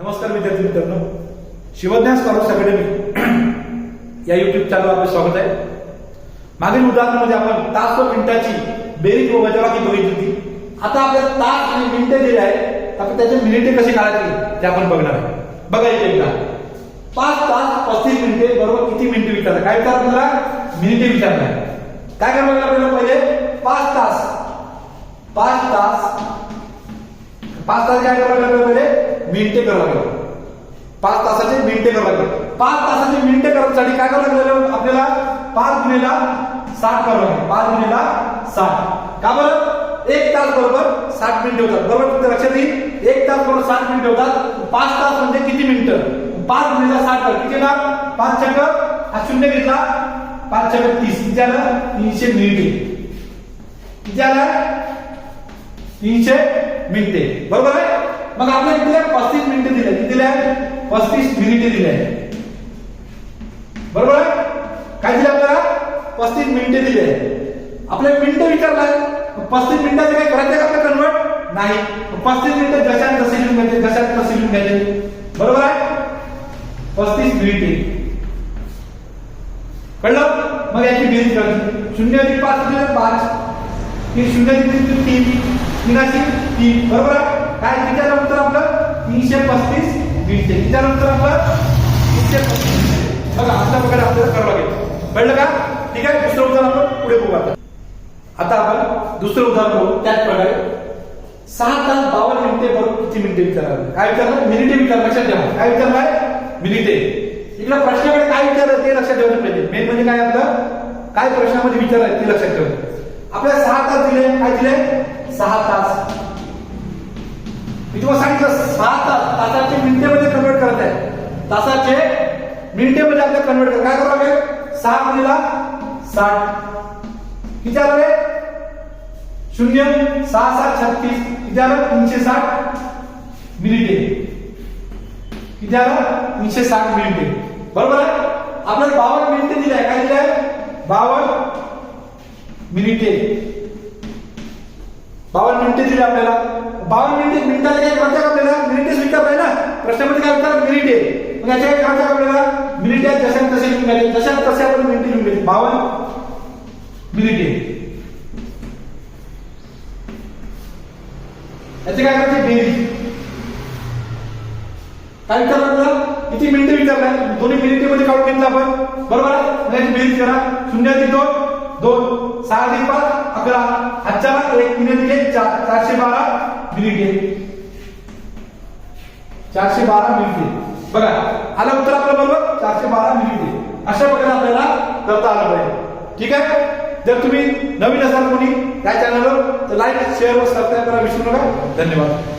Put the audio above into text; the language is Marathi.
नमस्कार विद्यार्थी मित्रांनो. शिवज्ञान स्कॉलर्स अकॅडमी या युट्यूब चॅनलवर आपले स्वागत आहे. मागील उदाहरणामध्ये आपण तास व मिनिटाची बेरीज व वजाबाकी बघितली होती. आता आपल्याला तास आणि मिनिटे दिले आहे तर आपण त्याचे मिनिटे कशी काढायची ते आपण बघणार आहे. बघा इथे एकदा. पाच तास पस्तीस मिनिटे बरोबर किती मिनिटे विचारतात? काय विचार आपल्याला? मिनिटे विचारणार काय करावं लागेल आपल्याला पहिले? पाच तास. पाच तास. पाच तास काय करावं लागेल पहिले? मिनिटे करावं लागेल. पाच तासाचे मिनिटे करावं लागेल. पाच तासाचे मिनिटे करण्यासाठी काय करावं लागेल? आपल्याला पाच गुणेला साठ करावं लागेल. पाच गुणेला साठ. का बरं? एक तास बरोबर साठ मिनिटे होतात. बरोबर? तुमच्या लक्षात येईल. एक तास बरोबर साठ मिनिटे होतात. पाच तास म्हणजे किती मिनिटं? पाच गुणेला साठ कर. किती ना पाच चक्र हा शून्य घेतला. पाच चक्र तीस. किती आलं? तीनशे मिनिटे. किती आलं? तीनशे मिनिटे. बरोबर आहे? मग आपल्याला किती पस्तीस मिनिटे दिले किती दिले पस्तीस मिनिटे दिले बरोबर आहे? काय दिले आपल्याला? पस्तीस मिनिटे दिले. आहे आपल्याला मिनिटं विचारलाय. पस्तीस मिनिटाचे काय करायचं का आपलं कन्वर्ट नाही. पस्तीस मिनिटं जशात तसे लिहून घ्यायचे जशात तसे लिहून घ्यायचे बरोबर आहे? पस्तीस मिनिटे. कळलं? मग याची बेरीज करायची शून्य अधिक पाच म्हणजे पाच. तीन शून्य अधिक तीन तीन. तीनाशी तीन. बरोबर आहे? काय किती उत्तर आपलं? तीनशे पस्तीस दीडशे. किती उत्तर आपलं? तीनशे पस्तीस. बघा अशा प्रकारे आपल्याला करावं लागेल. कळलं का? ठीक आहे? दुसरं उदाहरण आपण पुढे बघू आता. आता आपण दुसरं उदाहरण बघू. त्याच प्रकारे सहा तास बावन्न मिनिटे बरोबर किती मिनिटे विचारणार काय विचारलं मिनिटे विचार लक्षात ठेवा. काय विचारलाय मिनिटे. इकडे प्रश्नाकडे काय विचारलं ते लक्षात ठेवलं पाहिजे. मेन म्हणजे काय आपलं? काय प्रश्नामध्ये विचारलं ते लक्षात ठेवलं. आपल्याला सहा तास दिले. काय दिले? सहा तास. मी तुम्हाला सांगितलं सहा तास तासाचे मिनिटेमध्ये कन्वर्ट करत आहे. तासाचे मिनिटेमध्ये आपल्याला कन्वर्ट कर काय करावं लागेल सहा गुणीला साठ. किती आलं रे? शून्य सहा सात छत्तीस. किती आलं? तीनशे साठ मिनिटे. किती आलं? तीनशे साठ मिनिटे. बरोबर आहे? आपल्याला बावन्न मिनिटे दिले आहे. काय दिले आहे? बावन्न मिनिटे. बावन्न मिनिटे दिली आपल्याला. बावन्न मिनिटे मिनिटाला काय करायचं का आपल्याला मिनिटेच आहे ना. प्रश्नामध्ये काय विचार मिनिटे. मग याच्या काय करायचं आपल्याला. मिनिटे जशा तसे लिहून घ्यायचे जशा तसे आपण मिनिटे लिहून घ्यायचे बावन्न मिनिटे. याचे काय करायचे बेरीज. काय विचारलं आपल्याला? किती मिनिटे विचारलाय दोन्ही मिनिटे मध्ये काढून घेतलं आपण. बरोबर आहे? बेरीज करा. शून्य अधिक दोन. दोन सहा अधिक पाच अकरा आजच्या एक मिनिट घे चार चारशे बारा मिनिटे चारशे बारा मिनिट बघा आलं उत्तर आपलं बरोबर? चारशे बारा मिनिट अशा प्रकारे आपल्याला करता आलं पाहिजे. ठीक आहे? जर तुम्ही नवीन असाल कोणी त्या चॅनलवर तर लाईक शेअर व सबस्क्राईब करा विसरू नका. धन्यवाद.